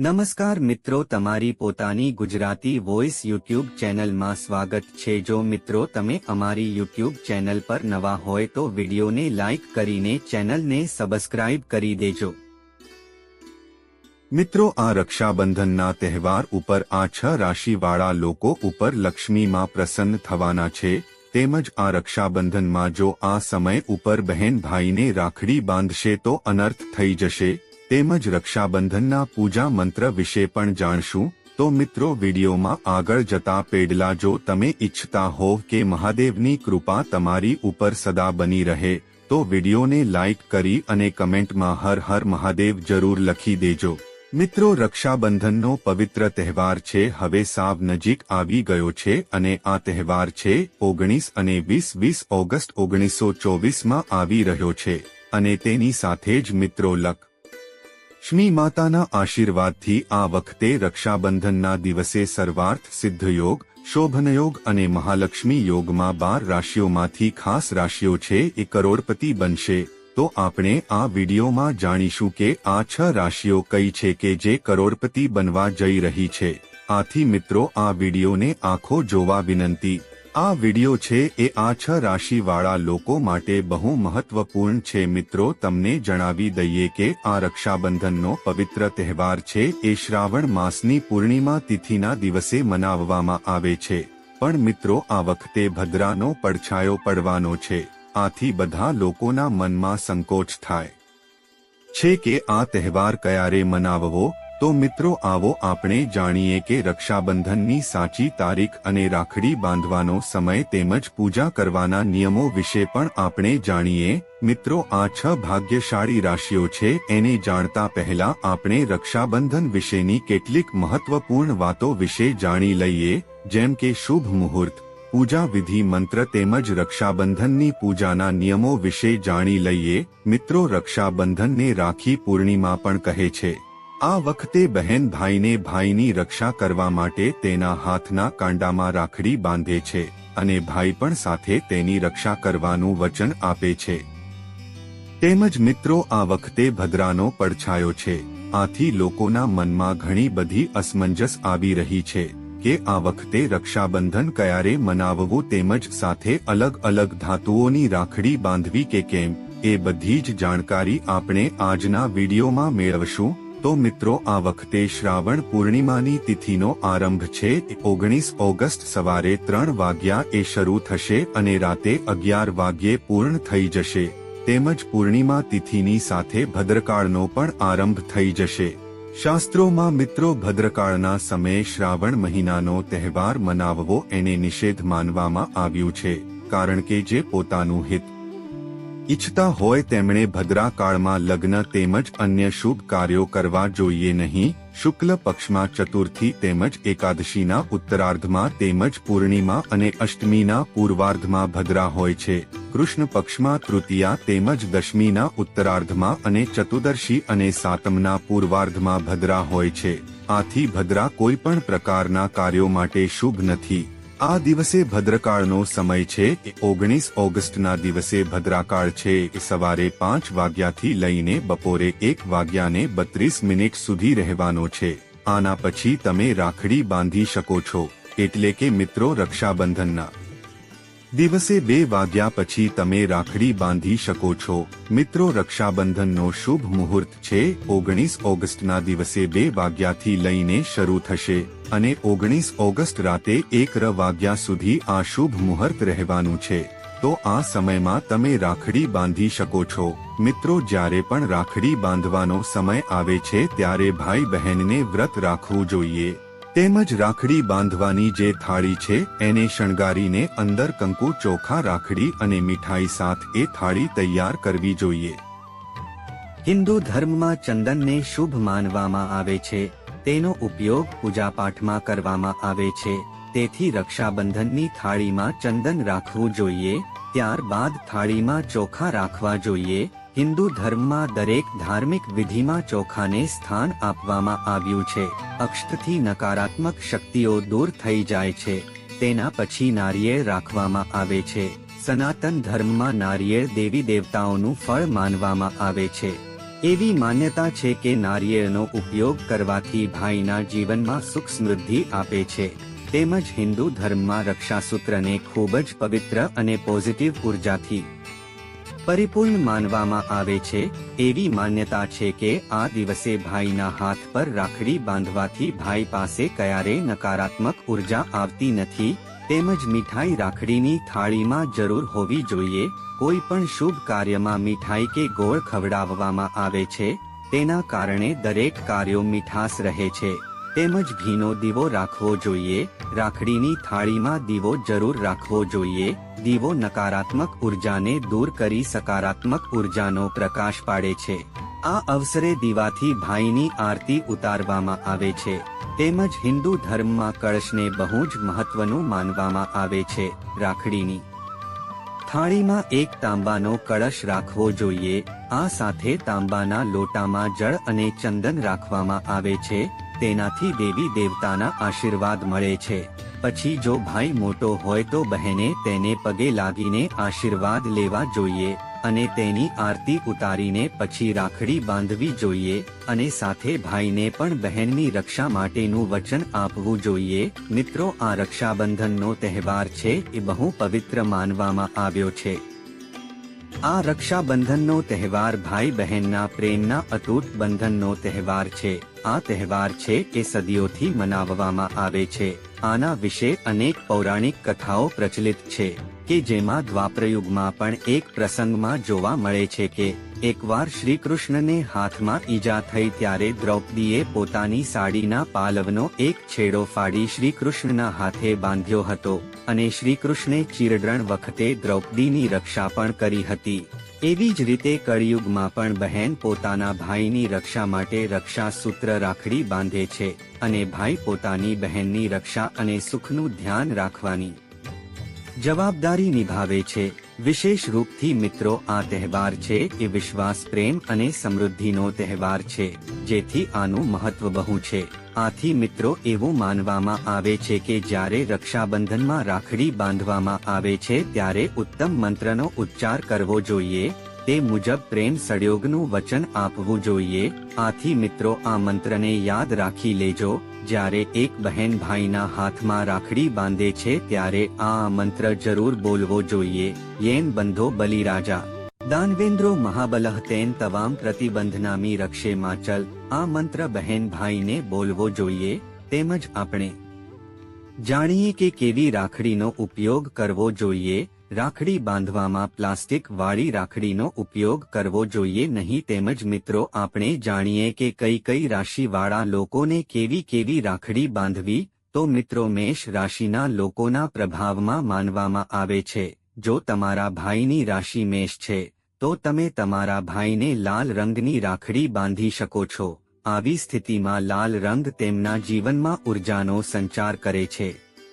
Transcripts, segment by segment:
નમસ્કાર મિત્રો, તમારી પોતાની ગુજરાતી વોઇસ યુટ્યુબ ચેનલમાં સ્વાગત છે. જો મિત્રો, તમે અમારી યુટ્યુબ ચેનલ પર નવા હોય તો વિડીયોને લાઇક કરીને ચેનલને સબસ્ક્રાઇબ કરી દેજો. મિત્રો, આ રક્ષાબંધનના તહેવાર ઉપર આ છ રાશિવાળા લોકો ઉપર લક્ષ્મીમાં પ્રસન્ન થવાના છે. તેમજ આ રક્ષાબંધનમાં જો આ સમય ઉપર બહેન ભાઈને રાખડી બાંધશે તો અનર્થ થઈ જશે. તેમજ રક્ષાબંધનના પૂજા મંત્ર વિશે પણ જાણશું? તો મિત્રો, વિડીયોમાં આગળ જતા પેડલા જો તમે ઈચ્છતા હોવ કે મહાદેવની કૃપા તમારી ઉપર સદા બની રહે, તો વિડીયોને લાઇક કરી અને કમેન્ટમાં હર હર મહાદેવ જરૂર લખી દેજો. મિત્રો, રક્ષાબંધનનો પવિત્ર તહેવાર છે, હવે સાવ નજીક આવી ગયો છે અને આ તહેવાર છે, ઓગણીસ અને વીસ વીસ ઓગસ્ટ ઓગણીસો ચોવીસમાં આવી રહ્યો છે. અને તેની સાથે જ મિત્રો, લક લક્ષ્મી માતાના આશીર્વાદથી આ વખતે રક્ષાબંધનના દિવસે સર્વાર્થ સિદ્ધયોગ, શોભનયોગ અને મહાલક્ષ્મી યોગમાં બાર રાશિઓમાંથી ખાસ રાશિઓ છે એ કરોડપતિ બનશે. તો આપણે આ વિડીયોમાં જાણીશું કે આ છ રાશિઓ કઈ છે કે જે કરોડપતિ બનવા જઈ રહી છે. આથી મિત્રો, આ વિડીયોને આંખો જોવા વિનંતી. આ વિડિયો છે એ આ છ રાશિવાળા લોકો માટે બહુ મહત્વપૂર્ણ છે. મિત્રો, તમને જણાવી દઈએ કે આ રક્ષાબંધનનો પવિત્ર તહેવાર છે. એ શ્રાવણ માસની પૂર્ણિમા તિથિના દિવસે મનાવવામાં આવે છે. પણ મિત્રો, આ વખતે ભદ્રાનો પડછાયો પડવાનો છે. આથી બધા લોકોના મનમાં સંકોચ થાય. છે કે આ તહેવાર ક્યારે મનાવવો? તો મિત્રો આવો આપણે જાણીએ કે રક્ષાબંધનની સાચી તારીખ અને રાખડી બાંધવાનો સમય તેમજ પૂજા કરવાના નિયમો વિશે પણ આપણે જાણીએ. મિત્રો આ છ ભાગ્યશાળી રાશિઓ છે, એને જાણતા પહેલા આપણે રક્ષાબંધન વિશેની કેટલીક મહત્વપૂર્ણ વાતો વિશે જાણી લઈએ, જેમ કે શુભ મુહૂર્ત, પૂજા વિધિ મંત્ર તેમજ રક્ષાબંધનની પૂજાના નિયમો વિશે જાણી લઈએ. મિત્રો રક્ષાબંધનને રાખી પૂર્ણિમા પણ કહે છે. આ વખતે બહેન ભાઈને ભાઈની રક્ષા કરવા માટે તેના હાથના કાંડામાં રાખડી બાંધે છે અને ભાઈ પણ સાથે તેની રક્ષા કરવાનું વચન આપે છે. તેમજ મિત્રો, આ વખતે ભદ્રાનો પડછાયો છે. આથી લોકોના મનમાં ઘણી બધી અસમંજસ આવી રહી છે કે આ વખતે રક્ષાબંધન ક્યારે મનાવવું તેમજ સાથે અલગ અલગ ધાતુઓની રાખડી બાંધવી કે કેમ, એ બધી જ જાણકારી આપણે આજના વિડીયોમાં મેળવશું. તો મિત્રો, આ વખતે શ્રાવણ પૂર્ણિમાની તિથિનો આરંભ છે. ઓગણીસ ઓગસ્ટ સવારે ત્રણ વાગ્યા એ શરૂ થશે અને રાતે અગિયાર વાગ્યે પૂર્ણ થઈ જશે. તેમજ પૂર્ણિમા તિથિની સાથે ભદ્રકાળનો પણ આરંભ થઈ જશે. શાસ્ત્રોમાં મિત્રો, ભદ્રકાળના સમયે શ્રાવણ મહિનાનો તહેવાર મનાવવો એને નિષેધ માનવામાં આવ્યું છે. કારણ કે જે પોતાનું હિત ઈચ્છતા હોય તેમણે ભદ્રાકાળમાં લગ્ન તેમજ અન્ય શુભ કાર્યો કરવા જોઈએ નહીં. શુક્લ પક્ષમાં ચતુર્થી તેમજ એકાદશીના ઉત્તરાર્ધમાં તેમજ પૂર્ણિમા અને અષ્ટમીના પૂર્વાર્ધમાં ભદ્રા હોય છે. કૃષ્ણ પક્ષમાં તૃતીયા તેમજ દશમીના ઉત્તરાર્ધમાં અને ચતુર્દશી અને સાતમના પૂર્વાર્ધમાં ભદ્રા હોય છે. આથી ભદ્રા કોઈ પણ પ્રકારના કાર્યો માટે શુભ નથી. આ દિવસે ભદ્રકાળનો સમય છે ઓગણીસ ઓગસ્ટના દિવસે ભદ્રાકાળ છે સવારે પાંચ વાગ્યાથી લઈને બપોરે એક વાગ્યાને બત્રીસ મિનિટ સુધી રહેવાનો છે. આના પછી તમે રાખડી બાંધી શકો છો. એટલે કે મિત્રો રક્ષાબંધનના દિવસે બે વાગ્યા પછી તમે રાખડી બાંધી શકો છો. મિત્રો, રક્ષાબંધનનો શુભ મુહૂર્ત છે. ઓગણીસ ઓગસ્ટના દિવસે બે વાગ્યાથી લઈને શરૂ થશે અને ઓગણીસ ઓગસ્ટ રાતે એક વાગ્યા સુધી આ શુભ મુહૂર્ત રહેવાનું છે. તો આ સમયમાં તમે રાખડી બાંધી શકો છો. મિત્રો, જ્યારે પણ રાખડી બાંધવાનો સમય આવે છે, ત્યારે ભાઈ બહેનને વ્રત રાખવું જોઈએ. તેમજ રાખડી બાંધવાની જે થાળી છે, એને શણગારીને અંદર કંકુ ચોખા, રાખડી અને મીઠાઈ સાથ એ થાળી તૈયાર કરવી જોઈએ. હિન્દુ ધર્મમાં ચંદનને શુભ માનવામાં આવે છે. તેનો ઉપયોગ પૂજાપાઠમાં કરવામાં આવે છે. તેથી રક્ષાબંધનની થાળીમાં ચંદન રાખવું જોઈએ. ત્યારબાદ થાળીમાં ચોખા રાખવા જોઈએ. હિન્દુ ધર્મમાં દરેક ધાર્મિક વિધિમાં ચોખાને સ્થાન આપવામાં આવ્યું છે. અક્ષતથી નકારાત્મક શક્તિઓ દૂર થઈ જાય છે. તેના પછી નારિયેળ રાખવામાં આવે છે. સનાતન ધર્મમાં નારિયેળ દેવી દેવતાઓનું ફળ માનવામાં આવે છે. એવી માન્યતા છે કે નારિયેળનો ઉપયોગ કરવાથી ભાઈના જીવનમાં સુખ સમૃદ્ધિ આપે છે. તેમજ હિન્દુ ધર્મમાં રક્ષાસૂત્રને ખૂબ જ પવિત્ર અને પોઝિટિવ ઉર્જાથી પરિપૂર્ણ માનવામાં આવે છે, એવી માન્યતા છે કે આ દિવસે ભાઈના હાથ પર રાખડી બાંધવાથી ભાઈ પાસે ક્યારે નકારાત્મક ઊર્જા આવતી નથી, તેમજ મીઠાઈ રાખડીની થાળીમાં જરૂર હોવી જોઈએ, કોઈ પણ શુભ કાર્યમાં મીઠાઈ કે ગોળ ખવડાવવામાં આવે છે, તેના કારણે દરેક કાર્યો મીઠાશ રહે છે. તેમજ ઘીનો દીવો રાખવો જોઈએ, રાખડીની થાળીમાં દીવો જરૂર રાખવો જોઈએ, દીવો નકારાત્મક ઉર્જાને દૂર કરી સકારાત્મક ઉર્જાનો પ્રકાશ પાડે છે. આ અવસરે દીવાથી ભાઈની આરતી ઉતારવામાં આવે છે. તેમજ હિન્દુ ધર્મમાં કળશને બહુ જ મહત્વનું માનવામાં આવે છે, રાખડીની. થાળીમાં એક તાંબાનો કળશ રાખવો જોઈએ, આ સાથે તાંબાના લોટામાં જળ અને ચંદન રાખવામાં આવે છે તેનાથી દેવી દેવતાના આશીર્વાદ મળે છે. પછી જો ભાઈ મોટો હોય તો બહેને તેને પગે લાગીને આશીર્વાદ લેવા જોઈએ અને તેની આરતી ઉતારીને પછી રાખડી બાંધવી જોઈએ અને સાથે ભાઈને પણ બહેનની રક્ષા માટેનું વચન આપવું જોઈએ. મિત્રો, આ રક્ષાબંધનનો તહેવાર છે એ બહુ પવિત્ર માનવામાં આવ્યો છે. આ રક્ષાબંધનનો તહેવાર ભાઈ બહેનના પ્રેમના અતૂટ બંધનનો તહેવાર છે. આ તહેવાર છે એ સદીઓથી મનાવવામાં આવે છે. આના વિશે અનેક પૌરાણિક કથાઓ પ્રચલિત છે, કે જેમાં દ્વાપરયુગમાં પણ એક પ્રસંગમાં જોવા મળે છે કે, એકવાર શ્રી કૃષ્ણને હાથમાં ઈજા થઈ ત્યારે દ્રૌપદીએ પોતાની સાડીના પાલવનો એક છેડો ફાડી શ્રી કૃષ્ણના હાથે બાંધ્યો હતો અને શ્રી કૃષ્ણે ચીરડણ વખતે દ્રૌપદીની રક્ષા પણ કરી હતી. એવી જ રીતે કળિયુગમાં પણ બહેન પોતાના ભાઈની રક્ષા માટે રક્ષા સૂત્ર રાખડી બાંધે છે અને ભાઈ પોતાની બહેનની રક્ષા અને સુખનું ધ્યાન રાખવાની જવાબદારી નિભાવે છે. વિશેષ રૂપથી મિત્રો, આ તહેવાર છે એ વિશ્વાસ, પ્રેમ અને સમૃદ્ધિનો તહેવાર છે, જેથી આનું મહત્વ બહુ છે. આથી મિત્રો એવું માનવામાં આવે છે કે જ્યારે રક્ષાબંધનમાં રાખડી બાંધવામાં આવે છે ત્યારે ઉત્તમ મંત્રનો ઉચ્ચાર કરવો જોઈએ, તે મુજબ પ્રેમ સળયોગનું વચન આપવું જોઈએ. આથી મિત્રો આ મંત્રને યાદ રાખી લેજો, જ્યારે એક બહેન ભાઈના હાથમાં રાખડી બાંધે છે ત્યારે આ મંત્ર જરૂર બોલવો જોઈએ. યેન બંધો બલિરાજા. દાનવેન્દ્રો મહાબલહ તેન તવામ પ્રતિબંધનામી રક્ષે માચલ. આ મંત્ર બહેન ભાઈને બોલવો જોઈએ, તેમજ આપણે જાણીએ કે કેવી રાખડીનો ઉપયોગ કરવો જોઈએ, રાખડી બાંધવામાં પ્લાસ્ટિક વાળી રાખડીનો ઉપયોગ કરવો જોઈએ નહીં તેમજ મિત્રો આપણે જાણીએ કે કઈ કઈ રાશિવાળા લોકોને કેવી કેવી રાખડી બાંધવી, તો મિત્રો મેષ રાશિના લોકોના પ્રભાવમાં માનવામાં આવે છે, જો તમારા ભાઈની રાશિ મેષ છે, તો તમે તમારા ભાઈને લાલ રંગની રાખડી બાંધી શકો છો. આવી સ્થિતિમાં લાલ રંગ તેમના જીવનમાં ઉર્જાનો સંચાર કરે છે.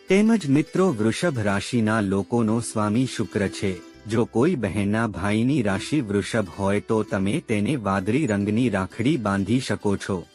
તેમજ મિત્રો વૃષભ રાશિના લોકોનો સ્વામી શુક્ર છે. જો કોઈ બહેનના ભાઈની રાશિ વૃષભ હોય તો તમે તેને વાદળી રંગની રાખડી બાંધી શકો છો.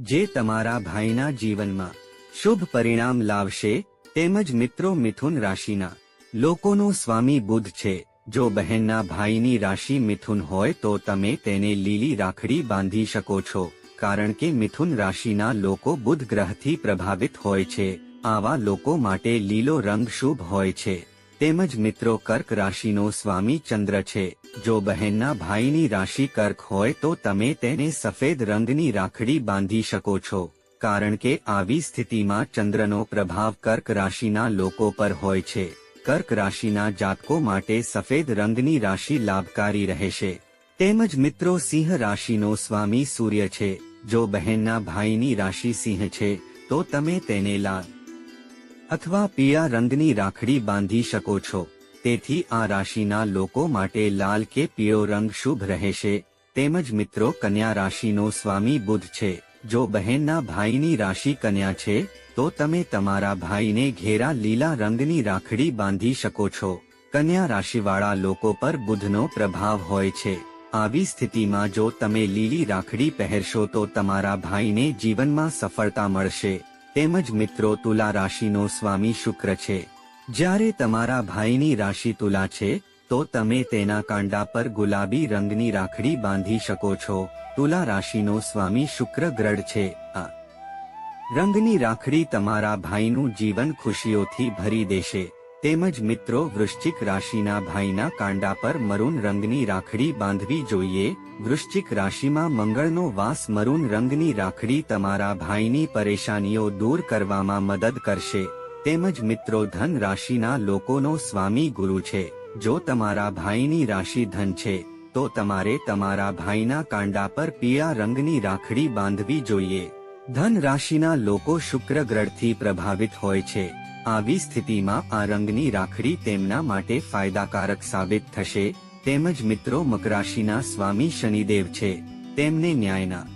જે તમારા ભાઈના જીવનમાં શુભ પરિણામ લાવશે, તેમજ મિત્રો મિથુન રાશિના લોકોનો સ્વામી બુધ છે. જો બહેનના ભાઈની રાશિ મિથુન હોય તો તમે તેને લીલી રાખડી બાંધી શકો છો, કારણ કે મિથુન રાશિના લોકો બુધ ગ્રહથી પ્રભાવિત હોય છે, આવા લોકો માટે લીલો રંગ શુભ હોય છે. તેમજ મિત્રો કર્ક રાશિનો સ્વામી ચંદ્ર છે, જો બહેનના ભાઈની રાશિ કર્ક હોય તો તમે તેને સફેદ રંગની રાખડી બાંધી શકો છો, કારણ કે આવી સ્થિતિમાં ચંદ્રનો પ્રભાવ કર્ક રાશિના લોકો પર હોય છે. કર્ક રાશિના જાતકો માટે સફેદ રંગની રાશિ લાભકારી રહેશે. તેમજ મિત્રો સિંહ રાશિનો સ્વામી સૂર્ય છે. જો બહેનના ભાઈની રાશિ સિંહ છે, તો તમે તેને લાલ અથવા પીળા રંગની રાખડી બાંધી શકો છો. તેથી આ રાશિના લોકો માટે લાલ કે પીળો રંગ શુભ રહેશે. તેમજ મિત્રો કન્યા રાશિનો સ્વામી બુધ છે. જો બહેનના ભાઈની રાશિ કન્યા છે તો તમે તમારા ભાઈને ઘેરા લીલા રંગની રાખડી બાંધી શકો છો. કન્યા રાશિવાળા લોકો પર બુધનો પ્રભાવ હોય છે. આવી સ્થિતિમાં જો તમે લીલી રાખડી પહેરશો તો તમારા ભાઈને જીવનમાં સફળતા મળશે. તેમજ મિત્રો, તુલા રાશિનો સ્વામી શુક્ર છે. જ્યારે તમારા ભાઈની રાશિ તુલા છે, તો તમે તેના કાંડા પર ગુલાબી રંગની રાખડી બાંધી શકો છો. તુલા રાશિનો સ્વામી શુક્ર ગ્રઢ છે. આ રંગની રાખડી તમારા ભાઈનું જીવન ખુશીઓથી ભરી દેશે. તેમજ મિત્રો, વૃશ્ચિક રાશિના ભાઈના કાંડા પર મરૂન રંગની રાખડી બાંધવી જોઈએ. વૃશ્ચિક રાશિમાં મંગળનો વાસ મરૂન રંગની રાખડી તમારા ભાઈની પરેશાનીઓ દૂર કરવામાં મદદ કરશે. તેમજ મિત્રો, ધન રાશિના લોકોનો સ્વામી ગુરુ છે. જો તમારા ભાઈની રાશિ ધન છે, તો તમારે તમારા ભાઈના કાંડા પર પીળા રંગની રાખડી બાંધવી જોઈએ. ધન રાશિના લોકો શુક્ર ગ્રહથી પ્રભાવિત હોય છે. આવી સ્થિતિમાં આ રંગની રાખડી તેમના માટે ફાયદાકારક સાબિત થશે. તેમજ મિત્રો મકરાશિના સ્વામી શનિદેવ છે. તેમને ન્યાયના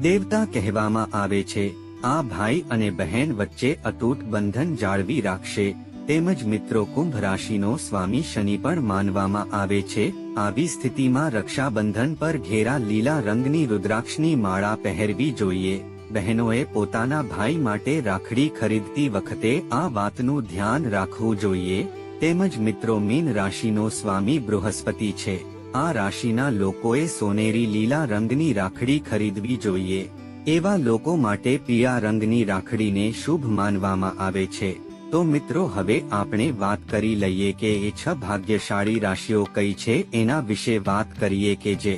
દેવતા કહેવામાં આવે છે. આ ભાઈ અને બહેન વચ્ચે અતૂટ બંધન જાળવી રાખશે. તેમજ મિત્રો કુંભ રાશિનો સ્વામી શનિ પણ માનવામાં આવે છે. આવી સ્થિતિમાં રક્ષાબંધન પર ઘેરા લીલા રંગની રુદ્રાક્ષની માળા પહેરવી જોઈએ. બહેનોએ પોતાના ભાઈ માટે રાખડી ખરીદતી વખતે આ વાતનું ધ્યાન રાખવું જોઈએ. તેમજ મિત્રો, મીન રાશિનો સ્વામી બૃહસ્પતિ છે. આ રાશિના લોકોએ સોનેરી લીલા રંગની રાખડી ખરીદવી જોઈએ. એવા લોકો માટે પીળા રંગની રાખડીને શુભ માનવામાં આવે છે. તો મિત્રો હવે આપણે વાત કરી લઈએ કે એ છ ભાગ્યશાળી રાશિઓ કઈ છે એના વિશે વાત કરીએ કે જે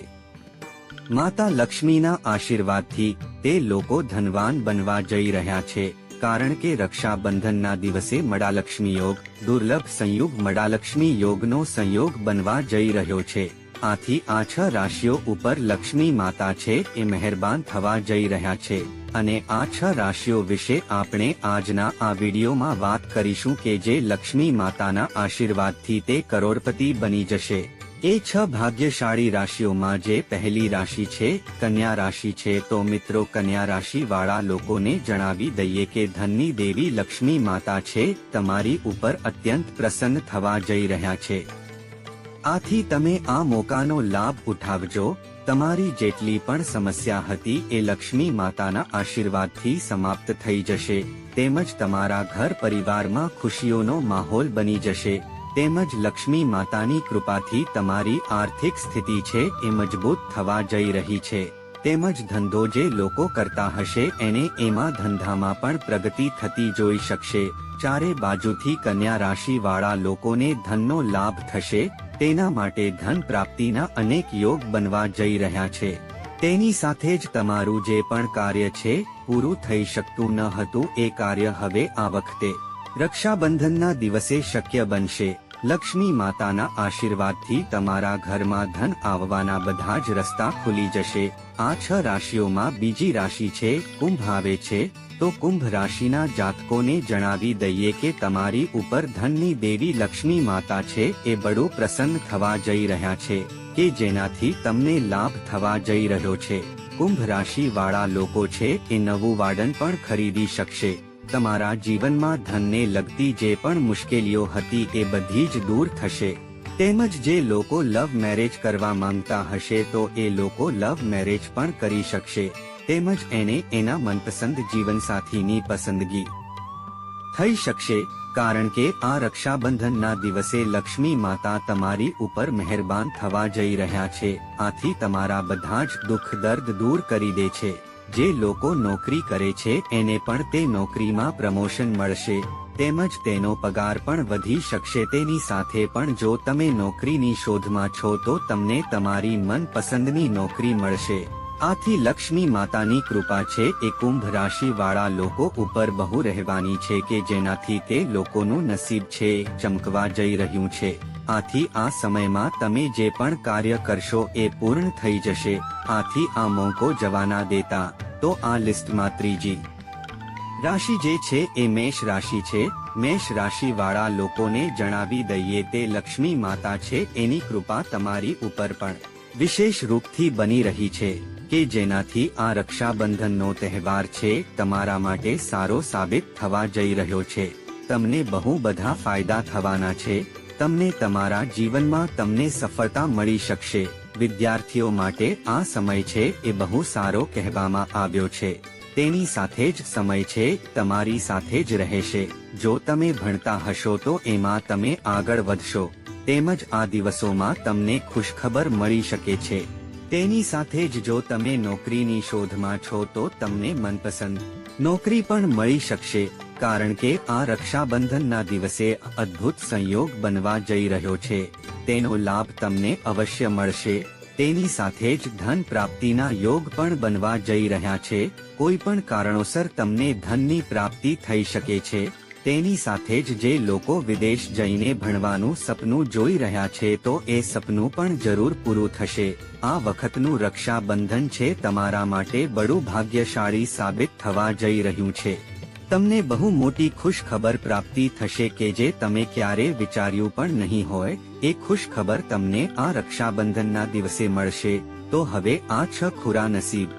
માતા લક્ષ્મીના આશીર્વાદથી તે લોકો ધનવાન બનવા જઈ રહ્યા છે, કારણ કે રક્ષાબંધનના દિવસે મડાલક્ષ્મી યોગ, દુર્લભ સંયુગ મડાલક્ષ્મી યોગનો સંયોગ બનવા જઈ રહ્યો છે. આથી આ છ રાશિઓ ઉપર લક્ષ્મી માતા છે એ મહેરબાન થવા જઈ રહ્યા છે. અને આ છ રાશિઓ વિશે આપણે આજના આ વિડીયોમાં વાત કરીશું કે જે લક્ષ્મી માતાના આશીર્વાદથી તે કરોડપતિ બની જશે. એ છ ભાગ્યશાળી રાશિઓમાં જે પહેલી રાશિ છે, કન્યા રાશિ છે, તો મિત્રો કન્યા રાશિ વાળા લોકોને જણાવી દઈએ કે ધનની દેવી લક્ષ્મી માતા છે, તમારી ઉપર અત્યંત પ્રસન્ન થવા જઈ રહ્યા છે. આથી તમે આ મોકાનો લાભ ઉઠાવજો. તમારી જેટલી પણ સમસ્યા હતી એ લક્ષ્મી માતાના આશીર્વાદથી સમાપ્ત થઈ જશે. તેમજ તમારા ઘર પરિવારમાં ખુશીઓનો માહોલ બની જશે. તેમજ લક્ષ્મી માતાની કૃપાથી તમારી આર્થિક સ્થિતિ છે એ મજબૂત થવા જઈ રહી છે. તેમજ ધંધો જે લોકો કરતા હશે એને એમાં ધંધામાં પણ પ્રગતિ થતી જોઈ શકશે. ચારે બાજુથી કન્યા રાશિવાળા લોકોને ધનનો લાભ થશે, તેના માટે ધન પ્રાપ્તિના અનેક યોગ બનવા જઈ રહ્યા છે. તેની સાથે જ તમારું જે પણ કાર્ય છે, પૂરું થઈ શકતું ન હતું, એ કાર્ય હવે આ વખતે રક્ષાબંધનના દિવસે શક્ય બનશે. લક્ષ્મી માતાના આશીર્વાદથી તમારા ઘરમાં ધન આવવાના બધા જ રસ્તા ખુલી જશે. આ છ રાશિઓમાં બીજી રાશિ છે, કુંભ આવે છે, તો કુંભ રાશિના જાતકોને જણાવી દઈએ કે તમારી ઉપર ધનની દેવી લક્ષ્મી માતા છે, એ બડો પ્રસન્ન થવા જઈ રહ્યા છે, કે જેનાથી તમને લાભ થવા જઈ રહ્યો છે. કુંભ રાશિ વાળા લોકો છે, એ નવું વાડન પણ ખરીદી શકશે. તમારા જીવનમાં ધનને લગતી જે પણ મુશ્કેલીઓ હતી એ બધી જ દૂર થશે. તેમજ જે લોકો લવ મેરેજ કરવા માંગતા હશે તો એ લોકો લવ મેરેજ પણ કરી શકશે. તેમજ એને એના મનપસંદ જીવનસાથીની પસંદગી થઈ શકશે, કારણ કે આ રક્ષાબંધનના દિવસે લક્ષ્મી માતા તમારી ઉપર મહેરબાન થવા જઈ રહ્યા છે. આથી તમારા બધા જ દુઃખ દર્દ દૂર કરી દે છે. જે લોકો નોકરી કરે છે, એને પણ તે નોકરીમાં પ્રમોશન મળશે. તેમજ તેનો પગાર પણ વધી શકશે. તેની સાથે પણ જો તમે નોકરીની શોધમાં છો, તો તમને તમારી મનપસંદની નોકરી મળશે. આથી લક્ષ્મી માતાની કૃપા છે, એ કુંભ રાશિ વાળા લોકો ઉપર બહુ રહેવાની છે કે જેનાથી તે લોકોનું નસીબ છે, ચમકવા જઈ રહ્યું છે. આથી આ સમયમાં તમે જે પણ કાર્ય કરશો એ પૂર્ણ થઈ જશે. આથી આ મોકો જવાના દેતા. તો આ લિસ્ટમાં ત્રીજી રાશિ જે છે એ મેષ રાશિ છે. મેષ રાશિ વાળા લોકોને જણાવી દઈએ તે લક્ષ્મી માતા છે. એની કૃપા તમારી ઉપર પણ વિશેષ રૂપથી બની રહી છે કે જેનાથી આ રક્ષાબંધનનો તહેવાર છે. તમારા માટે સારો સાબિત થવા જઈ રહ્યો છે. તમને બહુ બધા ફાયદા થવાના છે. તમને તમારા જીવનમાં તમને સફળતા મળી શકશે. વિદ્યાર્થીઓ માટે આ સમય છે એ બહુ સારો કહેવામાં આવ્યો છે. તેની સાથે જ સમય છે તમારી સાથે જ રહેશે. જો તમે ભણતા હશો તો એમાં તમે આગળ વધશો. તેમજ આ દિવસોમાં તમને ખુશખબર મળી શકે છે. તેની સાથે જ જો તમે નોકરીની શોધમાં છો તો તમને મનપસંદ નોકરી પણ મળી શકશે. કારણ કે આ રક્ષાબંધનના દિવસે અદ્ભુત સંયોગ બનવા જઈ રહ્યો છે. તેનો લાભ તમને અવશ્ય મળશે. તેની સાથે જ ધન પ્રાપ્તિના યોગ પણ બનવા જઈ રહ્યા છે. કોઈ પણ કારણોસર તમને ધનની પ્રાપ્તિ થઈ શકે છે. તેની સાથે જ જે લોકો વિદેશ જઈને ભણવાનું સપનું જોઈ રહ્યા છે તો એ સપનું પણ જરૂર પૂરું થશે. આ વખતનું રક્ષાબંધન છે તમારા માટે બડું ભાગ્યશાળી સાબિત થવા જઈ રહ્યું છે. તમને બહુ મોટી ખુશ ખબર પ્રાપ્તિ થશે કે જે તમે ક્યારે વિચાર્યું પણ નહીં હોય, એ ખુશ ખબર તમને આ રક્ષાબંધનના દિવસે મળશે, તો હવે આ છ ખુરા નસીબ.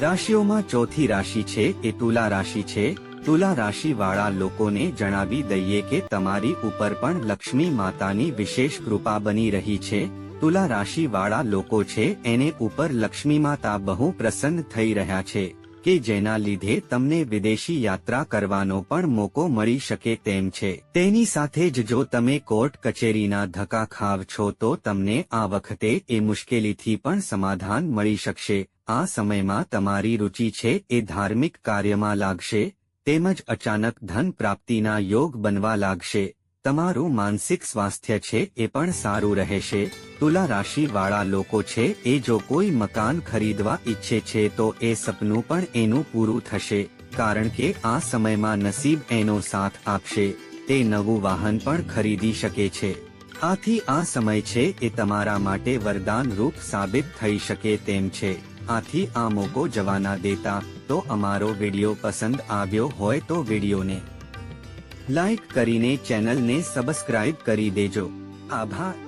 રાશિઓમાં ચોથી રાશિ છે, એ તુલા રાશિ છે, તુલા રાશિ વાળા લોકોને જણાવી દઈએ કે તમારી ઉપર પણ લક્ષ્મી માતાની વિશેષ કૃપા બની રહી છે, તુલા રાશિ વાળા લોકો છે, એને ઉપર લક્ષ્મી માતા બહુ પ્રસન્ન થઈ રહ્યા છે. કે જેના લીધે તમને વિદેશી યાત્રા કરવાનો પણ મોકો મળી શકે તેમ છે. તેની સાથે જ જો તમે કોર્ટ કચેરીના ધક્કા ખાવ છો તો તમને આ વખતે એ મુશ્કેલીથી પણ સમાધાન મળી શકશે. આ સમયમાં તમારી રુચિ છે એ ધાર્મિક કાર્યમાં લાગશે, તેમજ અચાનક ધન પ્રાપ્તિના યોગ બનવા લાગશે. તમારું માનસિક સ્વાસ્થ્ય છે એ પણ સારું રહેશે. તુલા રાશિ વાળા લોકો છે એ જો કોઈ મકાન ખરીદવા ઈચ્છે છે તો એ સપનું પણ એનું પૂરું થશે, કારણ કે આ સમયમાં નસીબ એનો સાથ આપશે, તે નવું વાહન પણ ખરીદી શકે છે. આથી આ સમય છે એ તમારા માટે વરદાન રૂપ સાબિત થઈ શકે તેમ છે. આથી આ મોકો જવાના દેતા, તો અમારો વીડિયો પસંદ આવ્યો હોય તો વિડિયોને લાઈક કરીને ચેનલને સબસ્ક્રાઇબ કરી દેજો. આભાર.